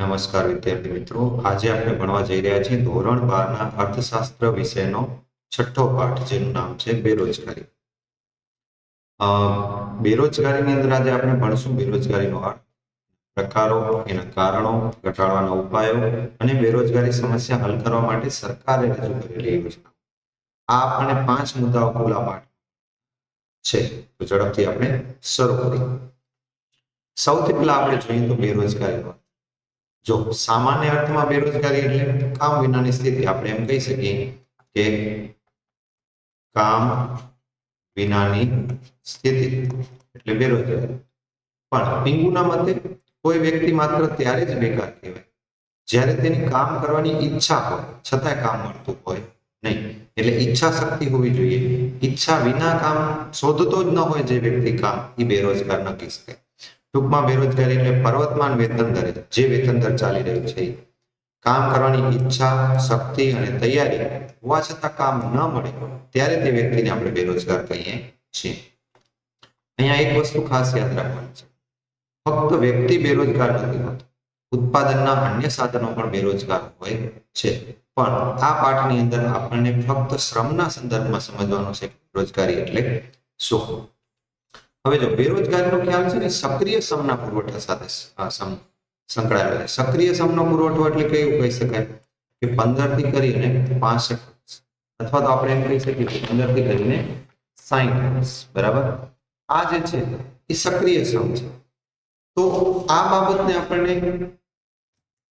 નમસ્કાર વિદ્યાર્થી મિત્રો. આજે આપણે ભણવા જઈ રહ્યા છીએ ધોરણ બારના અર્થશાસ્ત્ર વિષયનો છઠ્ઠો પાઠ, જેનું નામ છે બેરોજગારી. બેરોજગારીની અંદર આજે આપણે ભણશું બેરોજગારીનો અર્થ. પ્રકારો, એના કારણો, ઘટાડવાના ઉપાયો અને બેરોજગારી સમસ્યા હલ કરવા માટે સરકારે રજૂ કરેલી યોજના. આ આપણને પાંચ મુદ્દાઓ ખુલ્લા પાઠ છે. તો ઝડપથી આપણે શરૂ કરીએ. સૌથી પહેલા આપણે જોઈએ તો બેરોજગારીનો. જો સામાન્ય અર્થમાં બેરોજગારી એટલે કામ વિનાની સ્થિતિ, આપણે એમ કહી શકીએ કે કામ વિનાની સ્થિતિ એટલે બેરોજગારી. પણ પિંગુના મતે કોઈ વ્યક્તિ માત્ર ત્યારે જ બેકાર કહેવાય. જ્યારે તેની કામ કરવાની ઈચ્છા હોય, છતાંય કામ મળતું હોય નહીં. એટલે ઈચ્છા શક્તિ હોવી જોઈએ. ઈચ્છા વિના કામ શોધતો જ ન હોય જે વ્યક્તિ કામ એ બેરોજગાર ન કહી શકાય ટૂંકમાં બેરોજગારી એટલે પર્વતમાન વેતન દરે, જે વેતન દર ચાલી રહ્યું છે. કામ કરવાની ઈચ્છા, શક્તિ અને તૈયારી હોવા છતાં કામ ન મળે, ત્યારે તે વ્યક્તિને આપણે બેરોજગાર કહીએ છીએ. અહીંયા એક વસ્તુ ખાસ યાદ રાખવાની છે. ફક્ત વ્યક્તિ બેરોજગાર નથી હોતો. ઉત્પાદનના અન્ય સાધનો પણ બેરોજગાર હોય છે. પણ આ પાઠની અંદર આપણને ફક્ત શ્રમના સંદર્ભમાં સમજવાનું છે રોજગારી એટલે શું? હવે જો બેરોજગારીનો ખ્યાલ છે ને, સક્રિય સમના પુરવઠા સાથે સમ- સંકળાયેલો છે. સક્રિય સમનો પુરવઠો એટલે કેવું કહી શકાય કે પંદરથી કરીને પાસઠ અથવા તો આપણે એમ કહી શકીએ કે પંદરથી કરીને સાઈઠ બરાબર? આ જે છે, એ સક્રિય શ્રમ છે. તો આ બાબતને આપણને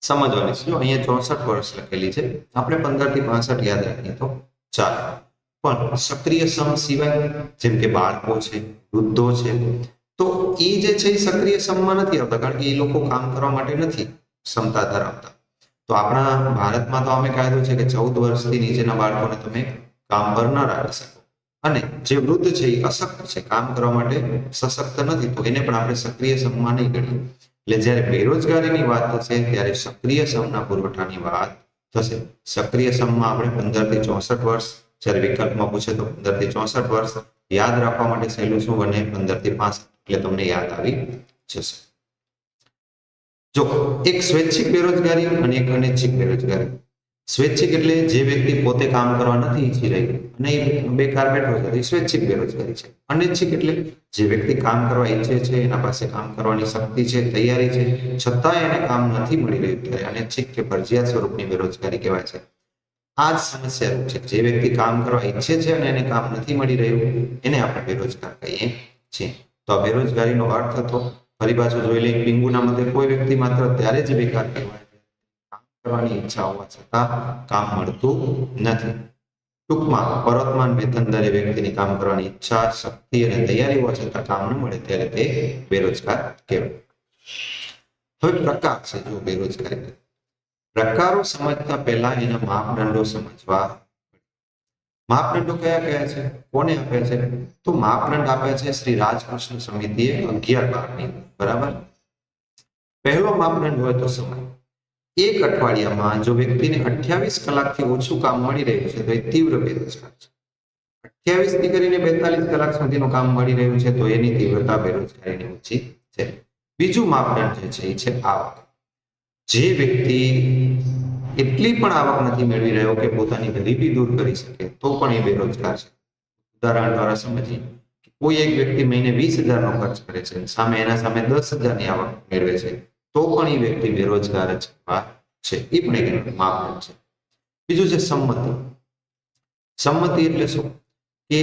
સમજવાની છે. જો અહીંયા ચોસઠ વર્ષ લખેલી છે, આપણે પંદરથી પાસઠ યાદ રાખીએ તો ચાલે. પણ સક્રિય સમ સિવાય જેમ કે બાળકો છે, વૃદ્ધો છે, તો એ જે છે એ સક્રિય સમમાં નથી આવતા, કારણ કે એ લોકો કામ કરવા માટે નથી ક્ષમતા ધરાવતા. તો આપણા ભારતમાં તો અમે કાયદો છે કે ચૌદ વર્ષથી નીચેના બાળકોને તમે કામ પર ન રાખી શકો. અને જે વૃદ્ધ છે એ અશક્ત છે, કામ કરવા માટે સશક્ત નથી, તો એને પણ આપણે સક્રિય સમમાં નહીં ગણીએ એટલે જ્યારે બેરોજગારીની વાત થશે, ત્યારે સક્રિય સમના પુરવઠાની વાત થશે. સક્રિય સમમાં આપણે પંદરથી ચોસઠ વર્ષ જ્યારે વિકલ્પમાં પૂછે તો પંદરથી ચોસઠ વર્ષ. યાદ રાખવા માટે સહેલું શું બને? પંદરથી પાંચ, એટલે તમને યાદ આવી જશે. જો એક સ્વૈચ્છિક બેરોજગારી અને એક અનૈચ્છિક બેરોજગારી. સ્વૈચ્છિક એટલે જે વ્યક્તિ પોતે કામ કરવા નથી ઈચ્છી રહી અને એ બેકાર બેઠો છે એ સ્વૈચ્છિક બેરોજગારી છે. અનૈચ્છિક એટલે જે વ્યક્તિ કામ કરવા ઈચ્છે છે, એના પાસે કામ કરવાની શક્તિ છે, તૈયારી છે, છતાંય એને કામ નથી મળી રહ્યું ત્યારે અનૈચ્છિક કે ફરજિયાત સ્વરૂપની બેરોજગારી કહેવાય છે. આ જ સમસ્યા રૂપ છે. જે વ્યક્તિ કામ કરવા ઈચ્છે છે અને એને કામ નથી મળી રહ્યું, એને આપણે બેરોજગાર કહીએ છીએ. તો આ બેરોજગારીનો અર્થ હતો. ફરી પાછું જોઈ લઈએ, પિંગુના મતે કોઈ વ્યક્તિ માત્ર ત્યારે જ બેકાર કહેવાય કામ કરવાની ઈચ્છા હોવા છતાં કામ મળતું નથી. ટૂંકમાં પર્વતમાન વેતન દરે વ્યક્તિની કામ કરવાની ઈચ્છા, શક્તિ અને તૈયારી હોવા છતાં કામ ન મળે ત્યારે તે બેરોજગાર કહેવાય. હવે પ્રકાર છે, જો બેરોજગારી. પ્રકારો સમજતા પહેલા એના માપદંડો સમજવા. માપદંડો કયા કયા છે? કોને આપે છે? તો માપદંડ આપે છે શ્રી રાજકૃષ્ણ સમિતિએ અગિયાર બારની, બરાબર? પહેલો માપદંડ હોય તો સમય. એક અઠવાડિયામાં જો વ્યક્તિને અઠ્યાવીસ કલાકથી ઓછું કામ મળી રહ્યું છે, તો એ તીવ્ર બેરોજગાર છે. અઠ્યાવીસથી કરીને બેતાલીસ કલાક સુધીનું કામ મળી રહ્યું છે, તો એની તીવ્રતા બેરોજગારીની ઓછી છે. બીજું માપદંડ જે છે, એ છે આવક. જે વ્યક્તિ એટલી પણ આવક નથી મેળવી રહ્યો કે પોતાની ગરીબી દૂર કરી શકે, તો પણ એ બેરોજગાર છે. ઉદાહરણ દ્વારા સમજીએ કોઈ એક વ્યક્તિ મહિને વીસ હજારનો ખર્ચ કરે છે સામે એના સામે દસ હજારની આવક મેળવે છે, તો પણ એ વ્યક્તિ બેરોજગાર જ છે. એ પણ એક માપદંડ છે. બીજું છે સંમતિ. સંમતિ એટલે શું? કે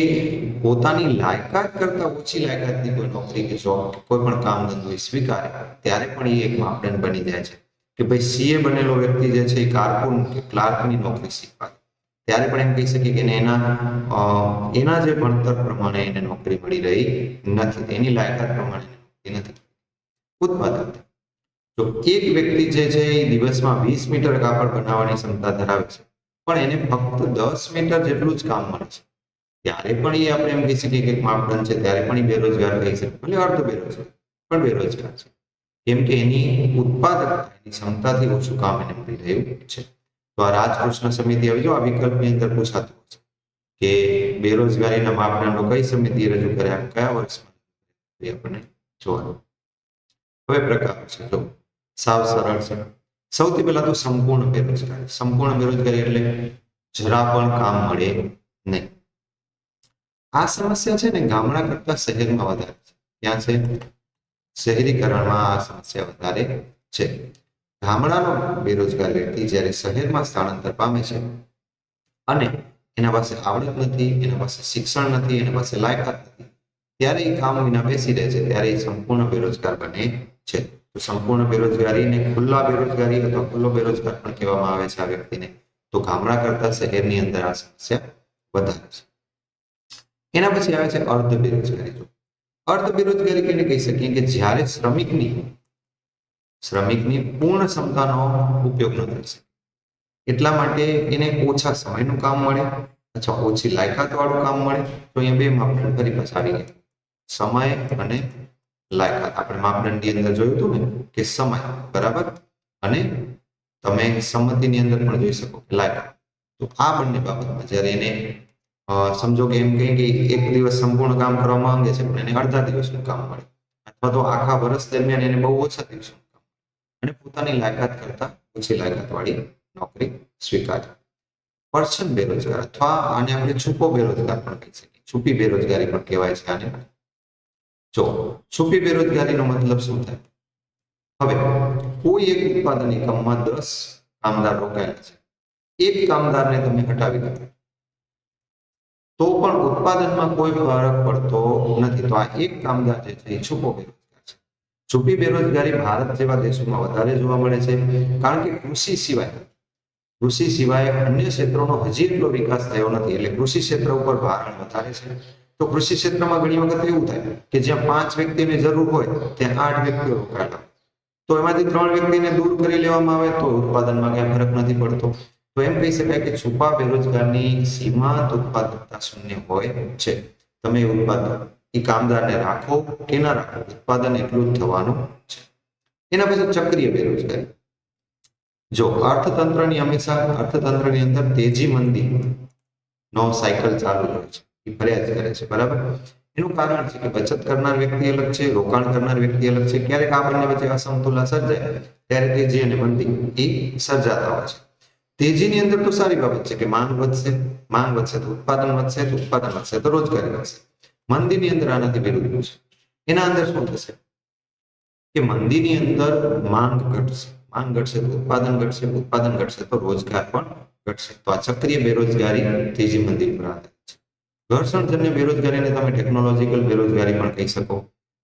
પોતાની લાયકાત કરતા ઓછી લાયકાતની કોઈ નોકરી કે જોબ કોઈ પણ કામ ધંધો સ્વીકારે, ત્યારે પણ એ એક માપદંડ બની જાય છે. કે ભાઈ સીએ બનેલો વ્યક્તિ જે છે એ કારકુન કે ક્લાર્કની નોકરી શીખવા ત્યારે પણ એમ કહી શકીએ કે એના એના જે ભણતર પ્રમાણે એને નોકરી મળી રહી નથી એની લાયકાત પ્રમાણે નોકરી નથી ઉત્પાદકતા જો એક વ્યક્તિ જે છે એ દિવસમાં વીસ મીટર કાપડ બનાવવાની ક્ષમતા ધરાવે છે, પણ એને ફક્ત દસ મીટર જેટલું જ કામ મળે છે. ત્યારે પણ એ આપણે એમ કહી શકીએ કે માપદંડ છે, ત્યારે પણ એ બેરોજગાર કહી શકીએ ભલે અર્ધ બેરોજગાર પણ બેરોજગાર છે. કેમ કે એની ઉત્પાદકતા ક્ષમતાથી ઓછું કામ એને મળી રહ્યું છે. તો આ રાજકૃષ્ણ સમિતિ આવી જો આ વિકલ્પની અંદર પૂછાતું છે કે બેરોજગારીના માપદંડો કઈ સમિતિએ રજૂ કર્યા, કયા વર્ષમાં એ જોવાનું હવે પ્રકાર છે, જો સાવ સરળ છે. સૌથી પહેલા તો સંપૂર્ણ બેરોજગારી. સંપૂર્ણ બેરોજગારી એટલે જરા પણ કામ મળે નહીં. આ સમસ્યા છે ને ગામડા કરતા શહેરમાં વધારે છે. ત્યાં છે? શહેરીકરણમાં આ સમસ્યા વધારે છે. ગામડાનો બેરોજગાર વ્યક્તિ જ્યારે શહેરમાં સ્થળાંતર પામે છે અને એના પાસે આવડત નથી, એના પાસે શિક્ષણ નથી, એના પાસે લાયકાત નથી, ત્યારે એ કામ વિના બેસી રહે છે, ત્યારે એ સંપૂર્ણ બેરોજગાર બને છે. તો સંપૂર્ણ બેરોજગારીને ખુલ્લા બેરોજગારી અથવા ખુલ્લો બેરોજગાર પણ કહેવામાં આવે છે આ વ્યક્તિને. તો ગામડા કરતા શહેરની અંદર આ સમસ્યા વધારે છે. એના પછી આવે છે અર્ધ બેરોજગારી. અર્ધ બેરોજગારી કેને કહી શકીએ કે જ્યારે શ્રમિકની શ્રમિકની પૂર્ણ ક્ષમતાનો ઉપયોગ ન થઈ શકે, એટલા માટે એને ઓછા સમયનું કામ મળે અથવા ઓછી લાયકાત વાળું કામ મળે, તો અહીંયા બે માપદંડ ફરી પાછા આવી ગયા. સમય અને લાયકાત. આપણે માપદંડની અંદર જોયું હતું ને કે સમય, બરાબર? અને તમે સંમતિની અંદર પણ જોઈ શકો લાયકાત. તો આ બંને બાબતમાં જ્યારે એને સમજો કે એમ કહીએ કે એક દિવસ સંપૂર્ણ કામ કરવા માંગે છે, પણ એને અડધા દિવસનું કામ મળે. અથવા તો આખા વર્ષ દરમિયાન એને બહુ ઓછા દિવસનું કામ અને પોતાની લાયકાત કરતા ઓછી લાયકાત વાળી નોકરી સ્વીકારે. પર્સન બેરોજગાર અથવા આને આપણે છૂપો બેરોજગાર પણ કહી શકીએ. છુપી બેરોજગારી પણ કહેવાય છે આને. જો, છુપી બેરોજગારીનો મતલબ શું થાય? હવે, કોઈ એક ઉત્પાદન એકમમાં દસ કામદાર રોકાયેલા છે. એક કામદારને તમે હટાવી દો. તો પણ ઉત્પાદનમાં કોઈ ફરક પડતો નથી. તો આ એક કામદાર જે છે એ છુપો બેરોજગાર છે. છુપી બેરોજગારી ભારત જેવા દેશોમાં વધારે જોવા મળે છે, કારણ કે કૃષિ સિવાય કૃષિ સિવાય અન્ય ક્ષેત્રોનો હજી એટલો વિકાસ થયો નથી. એટલે કૃષિ ક્ષેત્ર ઉપર ભારણ વધારે છે. તો કૃષિ ક્ષેત્રમાં ઘણી વખત એવું થાય કે જ્યાં પાંચ વ્યક્તિની જરૂર હોય, ત્યાં આઠ વ્યક્તિઓ રોકાયેલા તો એમાંથી ત્રણ વ્યક્તિને દૂર કરી લેવામાં આવે તો ઉત્પાદનમાં ક્યાંય ફરક નથી પડતો. તો એમ કહી શકાય કે છુપા બેરોજગારની સીમાંત ઉત્પાદકતા શૂન્ય હોય છે. તમે એ ઉત્પાદન એ કામદારને રાખો કે ના રાખો, ઉત્પાદન એટલું જ થવાનું છે. એના પછી ચક્રીય બેરોજગારી. જો અર્થતંત્રની હંમેશા અર્થતંત્રની અંદર તેજી મંદી નો સાયકલ ચાલુ રહે છે. એ ફરિયાદ કરે છે, બરાબર? એનું કારણ છે કે બચત કરનાર વ્યક્તિ અલગ છે, રોકાણ કરનાર વ્યક્તિ અલગ છે. ક્યારેક આ બંને વચ્ચે અસમતુલા સર્જાય, ત્યારે તેજી અને મંદી એ સર્જાતા હોય છે. તેજીની અંદર તો સારી બાબત છે કે માંગ વધશે માંગ વધશે તો ઉત્પાદન વધશે, તો ઉત્પાદન વધશે તો રોજગારી વધશે. મંદીની અંદર આનાથી વિરુદ્ધ છે. એના અંદર શું થશે? કે મંદીની અંદર માંગ ઘટશે. માંગ ઘટશે તો ઉત્પાદન ઘટશે ઉત્પાદન ઘટશે તો રોજગાર પણ ઘટશે. તો આ ચક્રીય બેરોજગારી તેજી મંદી પર આધારિત છે. ઘર્ષણજન્ય બેરોજગારીને તમે ટેકનોલોજીકલ બેરોજગારી પણ કહી શકો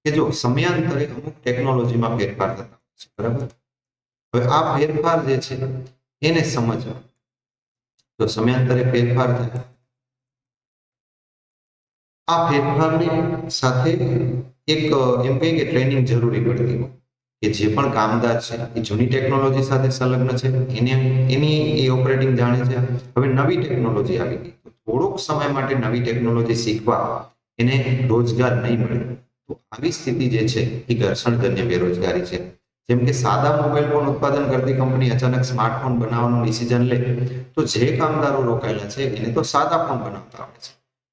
કે જો સમયાંતરે અમુક ટેકનોલોજીમાં ફેરફાર થતા હોય છે, બરાબર? હવે આ ફેરફાર જે છે એને સમજવા. તો સમયાંતરે ફેરફાર થાય. આ ફેરફારની સાથે એક, એમ કહીએ કે ટ્રેનિંગ જરૂરી પડતી હોય. કે જે પણ કામદાર છે, એ જૂની ટેકનોલોજી સાથે સંલગ્ન છે, એને, એની એ ઓપરેટિંગ જાણે છે, હવે નવી ટેકનોલોજી આવી ગઈ. થોડોક સમય માટે નવી ટેકનોલોજી શીખવા એને રોજગાર નહીં મળે. તો આવી સ્થિતિ જે છે, એ ઘર્ષણજન્ય બેરોજગારી છે. જેમ કે સાદા મોબાઈલ ફોન ઉત્પાદન કરતી કંપની અચાનક સ્માર્ટફોન બનાવવાનું ડિસિઝન લે, તો જે કામદારો રોકાયેલા છે, એને તો સાદા ફોન બનાવતા આવડે છે.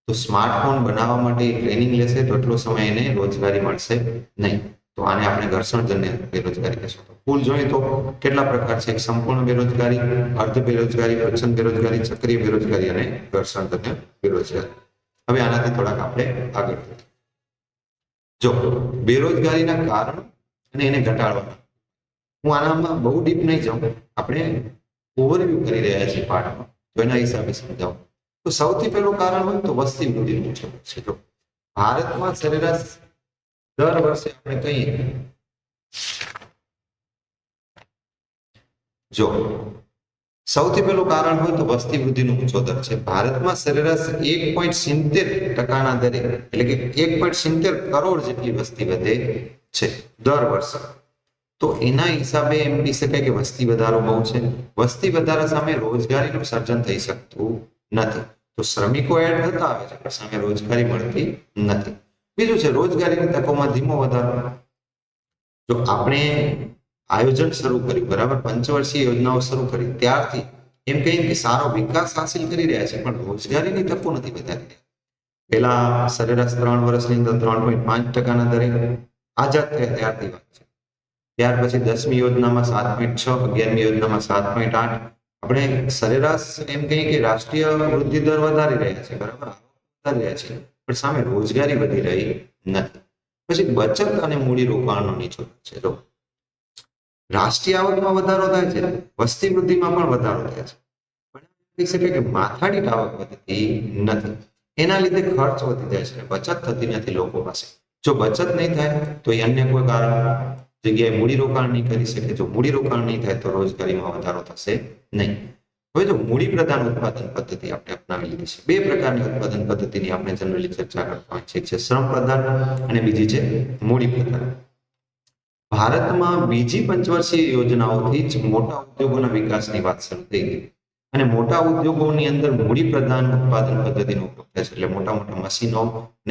તો સ્માર્ટફોન બનાવવા માટે ટ્રેનિંગ લેશે તો એટલો સમય એને રોજગારી મળશે નહીં. તો આને આપણે ઘર્ષણજન્ય બેરોજગારી કહેશું. તો કુલ જોઈએ તો કેટલા પ્રકાર છે? સંપૂર્ણ બેરોજગારી, અર્ધ બેરોજગારી, પ્રચંડ બેરોજગારી ચક્રીય બેરોજગારી અને ઘર્ષણજન્ય બેરોજગારી. હવે આનાથી થોડાક આપણે આગળ જો બેરોજગારીના કારણ અને એને ઘટાડવાના હું આનામાં બહુ ડીપ નહીં જાઉં આપણે ઓવરવ્યુ કરી રહ્યા છીએ પાઠમાં, તો એના હિસાબે સમજાવું. તો સૌથી પહેલું કારણ હોય તો વસ્તી વૃદ્ધિનું છે. જો ભારતમાં સરેરાશ દર વર્ષે આપણે કહીએ, જો સૌથી પહેલું કારણ હોય તો વસ્તી વૃદ્ધિનો ઊંચો દર છે. ભારતમાં સરેરાશ એક પોઈન્ટ સિત્તેર ટકાના દરે, એટલે કે એક પોઈન્ટ સિત્તેર કરોડ જેટલી વસ્તી વધે છે દર વર્ષે. તો એના હિસાબે એમ કહી શકાય કે વસ્તી વધારો બહુ છે. વસ્તી વધારા સામે રોજગારીનું સર્જન થઈ શકતું નથી. તો શ્રમિકો એડ થતા આવે છે, પણ સામે રોજગારી મળતી નથી. બીજું છે, રોજગારીની તકોમાં ધીમો વધારો. જો આપણે આયોજન શરૂ કર્યું બરાબર? પંચવર્ષીય યોજનાઓ શરૂ કરી. ત્યારથી એમ કહીએ કે સારો વિકાસ હાસિલ કરી રહ્યા છે, પણ રોજગારીની તકો નથી વધારી પેલા સરેરાશ ત્રણ વર્ષની અંદર ત્રણ પોઈન્ટ પાંચ ટકાના દરે આઝાદ થયા ત્યારથી વાત છે. ત્યાર પછી દસમી યોજનામાં સાત પોઈન્ટ છ, અગિયારમી યોજનામાં સાત પોઈન્ટ આઠ. આપણે સરેરાશ એમ કહીએ કે રાષ્ટ્રીય વૃદ્ધિ દર વધારી રહ્યા છે, બરાબર? વધારી રહ્યા છે, પણ સામે રોજગારી વધી રહી નથી. પછી બચત અને મૂડી રોકાણનો નીચો છે. રાષ્ટ્રીય આવકમાં વધારો થાય છે વસ્તી વૃદ્ધિમાં પણ વધારો થાય છે. પણ કહી શકાય કે માથાની આવક વધતી નથી. એના લીધે ખર્ચ વધી જાય છે, બચત થતી નથી લોકો પાસે. જો બચત નહીં થાય, તો એ અન્ય કોઈ કારણ જગ્યાએ મૂડી રોકાણ નહીં કરી શકે. જો મૂડી રોકાણ નહીં થાય, તો રોજગારીમાં વધારો થશે નહીં. હવે જો મૂડી પ્રધાન ઉત્પાદન પદ્ધતિ આપણે અપનાવી લીધી છે, બે પ્રકારની ઉત્પાદન પદ્ધતિની આપણે જનરલી ચર્ચા કરતા હોય છે એક છે શ્રમ પ્રધાન અને બીજી છે મૂડી પ્રધાન ભારતમાં બીજી પંચવર્ષીય યોજનાઓથી જ મોટા ઉદ્યોગોના વિકાસની વાત શરૂ થઈ ગઈ. અને મોટા ઉદ્યોગોની અંદર મૂડી પ્રધાન ઉત્પાદન પદ્ધતિનો ઉપયોગ થાય છે. એટલે મોટા મોટા મશીનો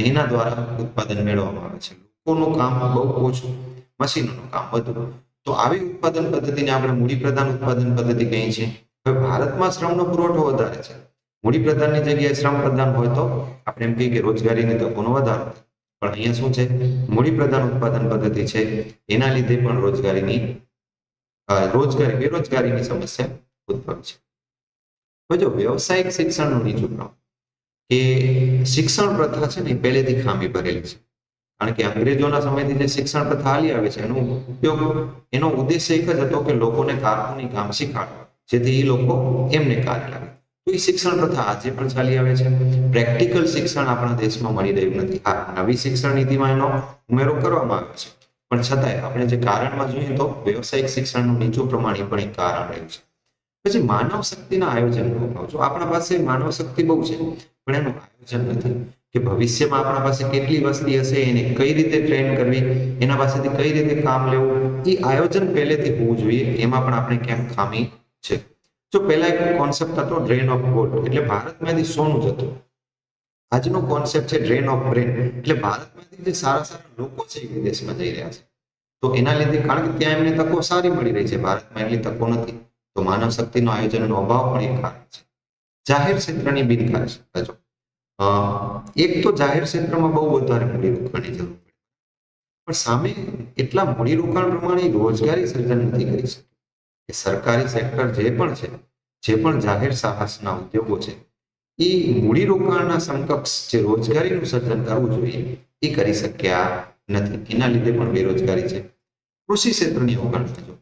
એના દ્વારા ઉત્પાદન મેળવવામાં આવે છે. લોકોનું કામ બહુ ઓછું, મશીનોનું કામ વધુ. તો આવી ઉત્પાદન પદ્ધતિને આપણે મૂડી પ્રધાન ઉત્પાદન પદ્ધતિ કહીએ છીએ. હવે ભારતમાં શ્રમનો પુરવઠો વધારે છે. મૂડી પ્રધાનની જગ્યાએ શ્રમ પ્રધાન હોય તો આપણે એમ કહીએ કે રોજગારીની તકોનો વધારો થાય. પણ અહીંયા શું છે? મૂડી પ્રધાન ઉત્પાદન પદ્ધતિ છે. એના લીધે પણ રોજગારીની રોજગારી, બેરોજગારીની સમસ્યા ઉદ્ભવે છે. હવે જો વ્યવસાયિક શિક્ષણનું નીચું પ્રમાણ કે શિક્ષણ પ્રથા છે ને પહેલેથી ખામી ભરેલી છે. કારણ કે અંગ્રેજોના સમયથી જે શિક્ષણ પ્રથા હાલી આવે છે, એનો ઉપયોગ, એનો ઉદ્દેશ્ય એક જ હતો કે લોકોને કારકુની કામ શીખવાડવા. જેથી એ લોકો એમને કાર્ય લાગે. એ શિક્ષણ પ્રથા આજે પણ ચાલી આવે છે? પ્રેક્ટિકલ શિક્ષણ આપણા દેશમાં મળી રહ્યું નથી. હા, નવી શિક્ષણ નીતિમાં એનો ઉમેરો કરવામાં આવ્યો છે. પણ છતાંય આપણે જે કારણમાં જોઈએ તો વ્યવસાયિક શિક્ષણનું નીચું પ્રમાણ એ પણ એક કારણ રહ્યું છે. પછી માનવ શક્તિના આયોજનનો અભાવ જો આપણા પાસે માનવ શક્તિ બહુ છે, પણ એનું આયોજન નથી. કે ભવિષ્યમાં આપણા પાસે કેટલી વસ્તી હશે, એને કઈ રીતે ટ્રેન કરવી, એના પાસેથી કઈ રીતે કામ લેવું, એ આયોજન પહેલેથી હોવું જોઈએ, એમાં પણ આપણે ક્યાંક ખામી છે? જો પહેલા એક કોન્સેપ્ટ હતો ડ્રેન ઓફ ગોલ્ડ એટલે ભારતમાંથી સોનું જતું. આજનો કોન્સેપ્ટ છે ડ્રેન ઓફ બ્રેન એટલે ભારતમાંથી જે સારા સારા લોકો છે વિદેશમાં જઈ રહ્યા છે. તો એના લીધે કારણ કે ત્યાં એમને તકો સારી મળી રહી છે, ભારતમાં એટલી તકો નથી. તો માનવ શક્તિનો આયોજનનો અભાવ પણ એક કારણ છે. જાહેર ક્ષેત્રની બિનકાર્યક્ષમતા જો એક તો જાહેર ક્ષેત્રમાં બહુ વધારે મૂડીરોકાણની જરૂર પડે. પણ સામે એટલા મૂડીરોકાણ પ્રમાણે રોજગારી સર્જન નથી કરી શકતી. કે સરકારી સેક્ટર જે પણ છે, જે પણ જાહેર સાહસના ઉદ્યોગો છે, એ મૂડીરોકાણના સમકક્ષ જે રોજગારીનું સર્જન કરવું જોઈએ, એ કરી શક્યા નથી. એના લીધે પણ બેરોજગારી છે. કૃષિ ક્ષેત્રની અવગણના જો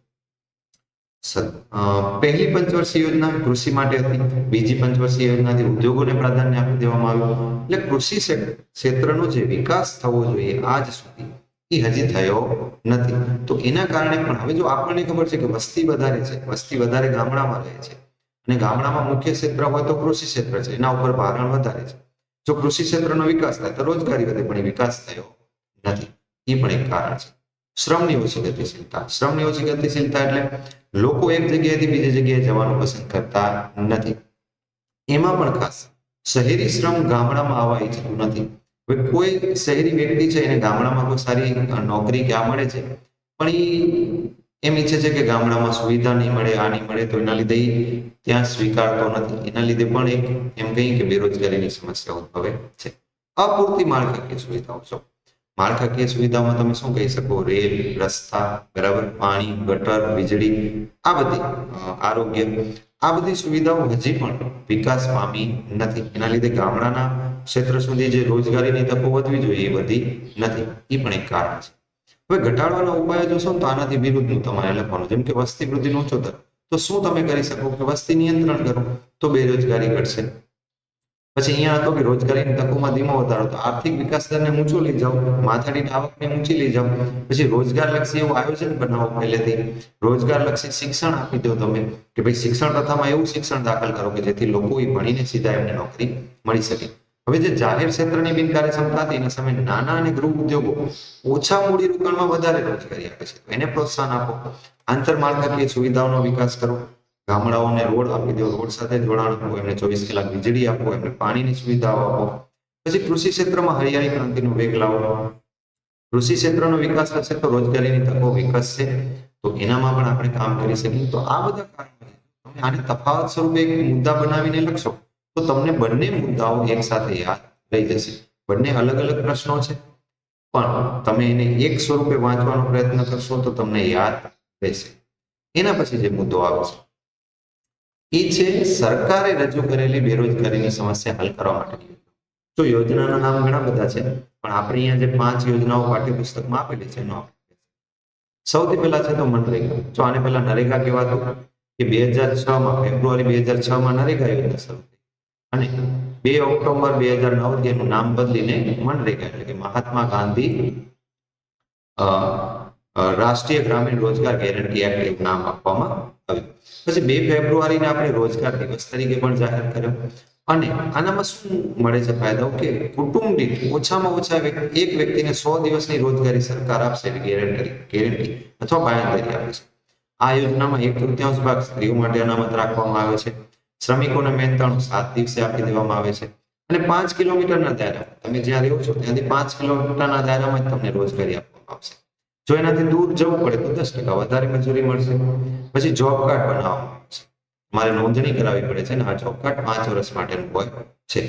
પહેલી પંચવર્ષીય યોજના કૃષિ માટે હતી. બીજી પંચવર્ષીય યોજનાથી ઉદ્યોગોને પ્રાધાન્ય આપી દેવામાં આવ્યું. એટલે કૃષિ ક્ષેત્રનો જે વિકાસ થવો જોઈએ આજ સુધી એ હજી થયો નથી. તો એના કારણે પણ હવે જો આપણને ખબર છે કે વસ્તી વધારે છે, વસ્તી વધારે ગામડામાં રહે છે. અને ગામડામાં મુખ્ય ક્ષેત્ર હોય તો કૃષિ ક્ષેત્ર છે, એના ઉપર ભારણ વધારે છે. જો કૃષિ ક્ષેત્રનો વિકાસ થાય તો રોજગારી વધે, પણ વિકાસ થયો નથી. એ પણ એક કારણ છે. શ્રમની ઓછી ગતિશીલતા શ્રમની ઓછી ગતિશીલતા એટલે લોકો એક જગ્યાએથી બીજી જગ્યાએ જવાનું પસંદ કરતા નથી. એમાં પણ ખાસ શહેરી શ્રમ ગામડામાં આવવા ઈચ્છતું નથી. કોઈ શહેરી વ્યક્તિ છે એને ગામડામાં કોઈ સારી નોકરી ક્યાં મળે છે? પણ એ એમ ઈચ્છે છે કે ગામડામાં સુવિધા નહીં મળે, આ નહીં મળે, તો એના લીધે ત્યાં સ્વીકારતો નથી. એના લીધે પણ એક એમ કહીએ કે બેરોજગારીની સમસ્યા ઉદ્ભવે છે. અપૂરતી માળખાકીય સુવિધાઓ. છો માળખાકીય સુવિધામાં તમે શું કહી શકો? રેલ, રસ્તા, બરાબર? પાણી, ગટર, વીજળી, આ બધી આરોગ્ય. આ બધી સુવિધાઓ હજી પણ વિકાસ પામી નથી. એના લીધે ગામડાના ક્ષેત્ર સુધી જે રોજગારીની તકો વધવી જોઈએ એ બધી નથી. એ પણ એક કારણ છે. હવે ઘટાડવાના ઉપાયો જોશો તો આનાથી વિરુદ્ધનું તમારે લખવાનું. જેમ કે વસ્તી વૃદ્ધિનો ઓછો દર તો શું તમે કરી શકો કે વસ્તી નિયંત્રણ કરો? તો બેરોજગારી ઘટશે. પછી અહીંયા હતો કે રોજગારીની તકોમાં ધીમો વધારો. તો આર્થિક વિકાસ દરને ઊંચો લઈ જાઓ. માથાદીઠ આવકને ઊંચી લઈ જાઓ. પછી રોજગાર લક્ષી એવું આયોજન બનાવો પહેલેથી. રોજગાર લક્ષી શિક્ષણ આપી દો તમે. કે ભાઈ શિક્ષણ પ્રથામાં એવું શિક્ષણ દાખલ કરો કે જેથી લોકો એ ભણીને સીધા એમને નોકરી મળી શકે. હવે જે જાહેર ક્ષેત્રની બિનકાર્યક્ષમતા હતી એના સામે નાના અને ગૃહ ઉદ્યોગો ઓછા મૂડી રોકાણમાં વધારે રોજગારી આપે છે એને પ્રોત્સાહન આપો. આંતરમાળખાકીય સુવિધાઓનો વિકાસ કરો. ગામડાઓને રોડ આપી દો, રોડ સાથે જોડાણ આપો, એમને ચોવીસ કલાક વીજળી આપો, એમને પાણીની સુવિધાઓ આપો. પછી કૃષિ ક્ષેત્રમાં હરિયાળી ક્રાંતિનો વેગ લાવો. કૃષિ ક્ષેત્રનો વિકાસ થશે તો રોજગારીની તકો વિકસશે. તો એનામાં પણ આપણે કામ કરી શકીએ. તો આ બધા કારણો. તમે આને તફાવત સ્વરૂપે એક મુદ્દા બનાવીને લખશો. તો તમને બંને મુદ્દાઓ એક સાથે યાદ રહી જશે. બંને અલગ અલગ પ્રશ્નો છે. પણ તમે એને એક સ્વરૂપે વાંચવાનો પ્રયત્ન કરશો તો તમને યાદ રહેશે. એના પછી જે મુદ્દો આવે છે. એ છે સરકારે રજૂ કરેલી બેરોજગારીની સમસ્યા હલ કરવા માટેની તો યોજનાના નામ ઘણા બધા છે, પણ આપણે અહીંયા જે પાંચ યોજનાઓ પાઠ્યપુસ્તકમાં આપેલી છે એનો સૌથી પહેલા છે તો મનરેગા. જો આને પહેલા નરેગા કહેવાતું કે બે હજાર છ માં ફેબ્રુઆરી બે હજાર છ માં નરેગા યોજના શરૂ અને બે ઓક્ટોબર બે હજાર નવ એનું નામ બદલીને મનરેગા એટલે કે મહાત્મા ગાંધી રાષ્ટ્રીય ગ્રામીણ રોજગાર ગેરંટી એક્ટ એવું નામ આપવામાં આવ્યું. પછી બે ફેબ્રુઆરીને આપણે રોજગાર દિવસ તરીકે પણ જાહેર કર્યો. અને આનામાં શું મળે છે ફાયદાઓ કે કુટુંબ ઓછામાં ઓછા એક વ્યક્તિને સો દિવસની રોજગારી સરકાર આપશે ગેરંટી ગેરંટી અથવા બાંયધરી આપે છે. આ યોજનામાં એક તૃતીયાંશ ભાગ સ્ત્રીઓ માટે અનામત રાખવામાં આવે છે. શ્રમિકોને મહેનતાણું સાત દિવસે આપી દેવામાં આવે છે. અને પાંચ કિલોમીટરના દાયરા તમે જ્યાં રહો છો, ત્યાંથી પાંચ કિલોમીટરના દાયરામાં જ તમને રોજગારી આપવામાં આવશે. જો એનાથી દૂર જવું પડે, તો દસ ટકા વધારે મજૂરી મળશે. પછી જોબ કાર્ડ બનાવવામાં આવે મારે નોંધણી કરાવવી પડે છે અને આ જોબ કાર્ડ પાંચ વર્ષ માટેનું હોય છે.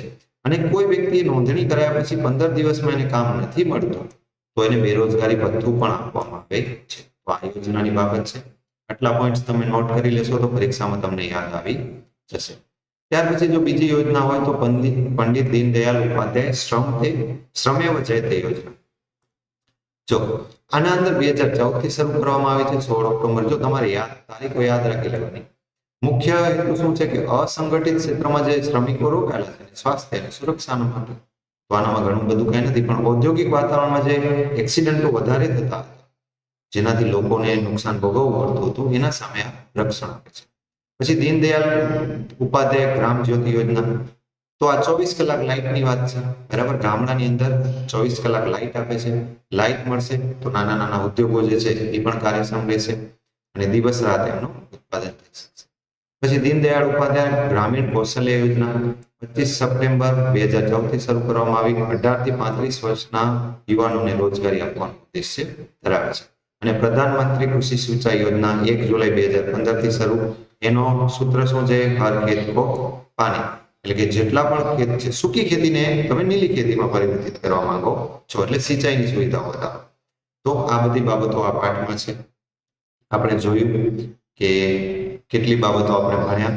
અને કોઈ વ્યક્તિએ નોંધણી કરાયા પછી પંદર દિવસમાં એને કામ નથી મળતું, તો એને બેરોજગારી ભથ્થું પણ આપવામાં આવે છે. તો આ યોજનાની બાબત છે. આટલા પોઈન્ટ્સ તમે નોટ કરી લેશો તો પરીક્ષામાં તમને યાદ આવી જશે. ત્યાર પછી જો બીજી યોજના હોય તો પંડિત પંડિત દીનદયાલ ઉપાધ્યાય શ્રમ તે શ્રમેવ જયતે યોજના. જો, આના અંદર બે હજાર ચૌદથી શરૂ કરવામાં આવી છે, સોળ ઓક્ટોબર. જો તમારે યાદ, તારીખો યાદ રાખી લેવાની. મુખ્ય હેતુ શું છે કે અસંગઠિત ક્ષેત્રમાં જે શ્રમિકો રોકાયેલા છે, સ્વાસ્થ્ય અને સુરક્ષાના માટે. તો આનામાં ઘણું બધું કઈ નથી, પણ ઔદ્યોગિક વાતાવરણમાં જે એક્સિડન્ટો વધારે થતા હતા, જેનાથી લોકોને નુકસાન ભોગવવું પડતું હતું, એના સામે આ રક્ષણ આપે છે. પછી દીનદયાળ ઉપાધ્યાય ગ્રામ જ્યોતિ યોજના. તો આ ચોવીસ કલાક લાઇટની વાત છે. બરાબર? ગામડાની અંદર ચોવીસ કલાક લાઇટ આપે છે. લાઇટ મળશે તો નાના નાના ઉદ્યોગો જે છે એ પણ કાર્યક્ષમ રહેશે અને દિવસ રાત એમનું ઉત્પાદન થઈ પછી દીનદયાળ ઉપાધ્યાય ગ્રામીણ કૌશલ્ય યોજના. પચીસ સપ્ટેમ્બર બે હજાર ચૌદથી શરૂ કરવામાં આવી. અઢારથી પાંત્રીસ વર્ષના યુવાનોને રોજગારી આપવાનો ઉદ્દેશ્ય ધરાવે છે. અને પ્રધાનમંત્રી કૃષિ સિંચાઈ યોજના એક જુલાઈ બે હજાર પંદરથી શરૂ. એનો સૂત્ર શું છે? હર ખેત કો પાણી. એટલે કે જેટલા પણ ખેત છે, સૂકી ખેતીને તમે નીલી ખેતીમાં પરિવર્તિત કરવા માંગો છો. એટલે સિંચાઈની સુવિધાઓ હતા. તો આ બધી બાબતો આ પાઠમાં છે. આપણે જોયું કે કેટલી બાબતો આપણે ભણ્યા.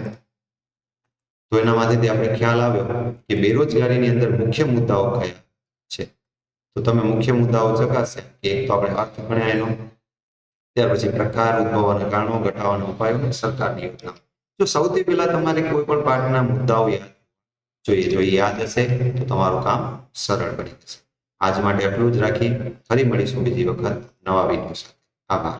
તો એના માધ્યમથી આપણે ખ્યાલ આવ્યો કે બેરોજગારીની અંદર મુખ્ય મુદ્દાઓ કયા છે? તો તમે મુખ્ય મુદ્દાઓ ચકાશે કે એક તો આપણે અર્થ ભણ્યા એનો. ત્યાર પછી પ્રકાર ઉદ્ભવવાના કારણો ઘટાડવાના ઉપાયો અને સરકારની યોજના. જો સૌથી પહેલા તમારે કોઈ પણ પાઠના મુદ્દાઓ યાદ જોઈએ જો યાદ હશે, તો તમારું કામ સરળ બની જશે. આજ માટે આટલું જ રાખી, ફરી મળીશું બીજી વખત નવા વીડિયો સાથે. આભાર.